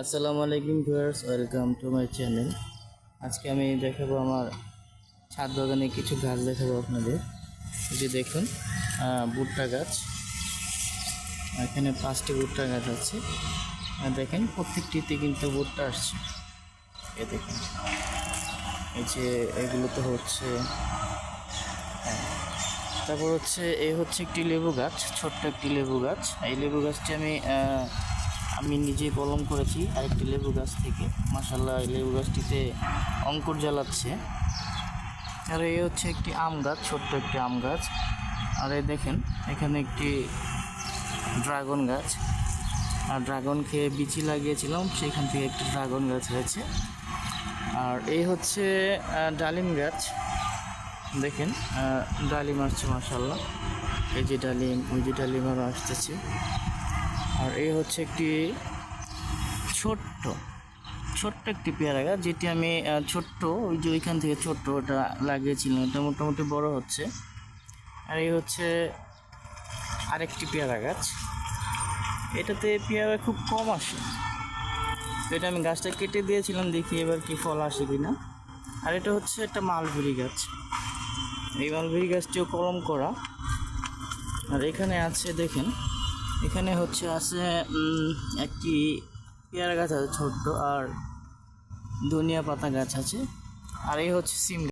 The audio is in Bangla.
আসসালামু আলাইকুম viewers, welcome to my channel. আজকে আমি দেখাবো আমার ছাদ বাগানে কিছু গাছ দেখাবো আপনাদের। যে দেখুন ভুট্টা গাছ। এখানে পাঁচটি ভুট্টা গাছ আছে। আর দেখেন, প্রত্যেকটিতে কিন্তু ভুট্টা আসছে। এ দেখুন, এই যে এগুলো তো হচ্ছে হ্যাঁ। তারপর হচ্ছে এই হচ্ছে একটি লেবু গাছ, ছোট্ট একটি লেবু গাছ। এই লেবু গাছটি আমি আমি নিজে কলম করেছি আরেকটি লেবু গাছ থেকে। মাসাল্লাহ এই লেবু গাছটিতে অঙ্কুর জ্বালাচ্ছে। আর এই হচ্ছে একটি আম গাছ, ছোট্ট একটি আম গাছ। আর এই দেখেন, এখানে একটি ড্রাগন গাছ। আর ড্রাগন খেয়ে বিচি লাগিয়েছিলাম, সেখান থেকে একটি ড্রাগন গাছ হয়েছে। আর এই হচ্ছে ডালিম গাছ। দেখেন ডালিম আসছে মাসাল্লাহ এই যে ডালিম, ওই যে ডালিম আরও আসতেছে। আর এই হচ্ছে একটি ছোট্ট ছোট্ট একটি পেয়ারা গাছ, যেটি আমি ছোট্ট, ওই যে ওইখান থেকে ছোট্ট ওটা লাগিয়েছিলাম, এটা মোটামুটি বড় হচ্ছে। আর এই হচ্ছে আরেকটি পেয়ারা গাছ। এটাতে পেয়ারা খুব কম আসে। এটা আমি গাছটা কেটে দিয়েছিলাম, দেখি এবার কি ফল আসে কি না আর এটা হচ্ছে একটা মালভুরি গাছ। এই মালভুরি গাছটিও কলম করা। আর এখানে আছে, দেখেন এখানে হচ্ছে আছে একটি পেয়ারা গাছ আছে ছোট্ট, আর ধনিয়া পাতা গাছ আছে। আর এই হচ্ছে সিম